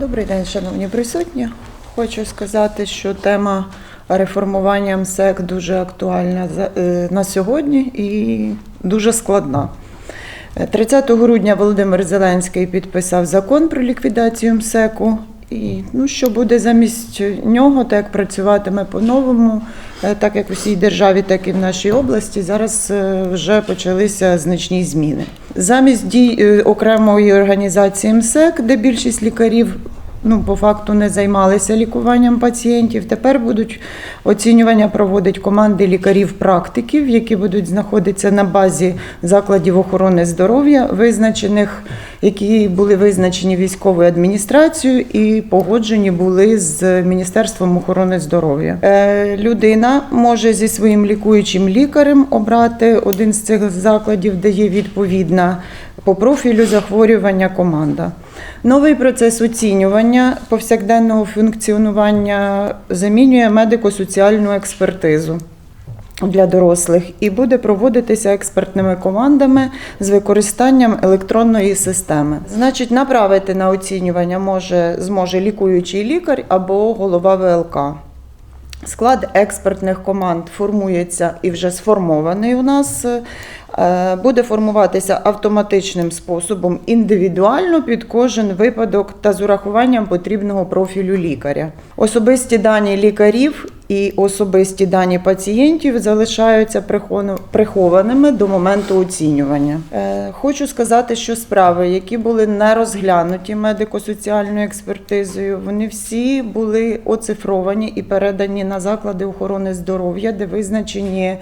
Добрий день, шановні присутні. Хочу сказати, що тема реформування МСЕК дуже актуальна е, на сьогодні і дуже складна. Е, 30 грудня Володимир Зеленський підписав закон про ліквідацію МСЕКу. І ну, що буде замість нього, так як працюватиме по-новому, е, так як у всій державі, так і в нашій області, зараз е, вже почалися значні зміни. Замість дій е, окремої організації МСЕК, де більшість лікарів ну, по факту не займалися лікуванням пацієнтів. Тепер будуть оцінювання проводить команди лікарів-практиків, які будуть знаходитися на базі закладів охорони здоров'я, визначених, які були визначені військовою адміністрацією і погоджені були з Міністерством охорони здоров'я. Е, людина може зі своїм лікуючим лікарем обрати один з цих закладів, де є відповідна по профілю захворювання команда. Новий процес оцінювання повсякденного функціонування замінює медико-соціальну експертизу для дорослих і буде проводитися експертними командами з використанням електронної системи. Значить, направити на оцінювання може зможе лікуючий лікар або голова ВЛК. Склад експертних команд формується і вже сформований у нас. е, Буде формуватися автоматичним способом індивідуально під кожен випадок та з урахуванням потрібного профілю лікаря. Особисті дані лікарів і особисті дані пацієнтів залишаються прихованими до моменту оцінювання. Е, Хочу сказати, що справи, які були не розглянуті медико-соціальною експертизою, вони всі були оцифровані і передані на заклади охорони здоров'я, де визначені.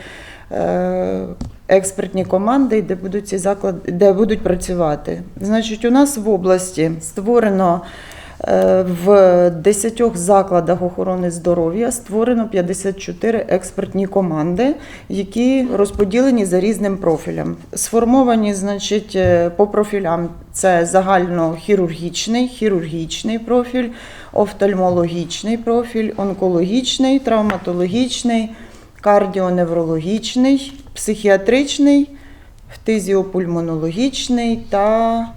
е, Експертні команди, де будуть ці заклади, де будуть працювати. Значить, у нас в області створено в 10 закладах охорони здоров'я створено 54 експертні команди, які розподілені за різним профілем. Сформовані, значить, е, по профілям це загальнохірургічний, хірургічний профіль, офтальмологічний профіль, онкологічний, травматологічний, кардіоневрологічний, психіатричний, фтизіопульмонологічний та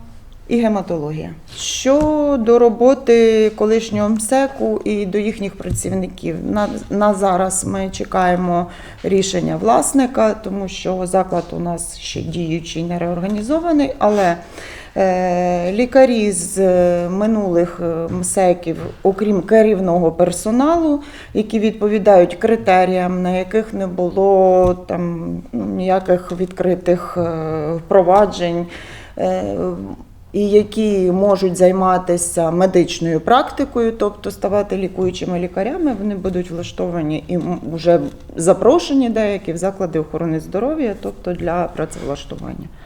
і гематологія. Щодо роботи колишнього МСЕКу і до їхніх працівників, на, на зараз ми чекаємо рішення власника, тому що заклад у нас ще діючий, не реорганізований, але е, лікарі з е, минулих е, МСЕКів, окрім керівного персоналу, які відповідають критеріям, на яких не було там ну, ніяких відкритих впроваджень. е, і які можуть займатися медичною практикою, тобто ставати лікуючими лікарями, вони будуть влаштовані і вже запрошені деякі в заклади охорони здоров'я, тобто для працевлаштування.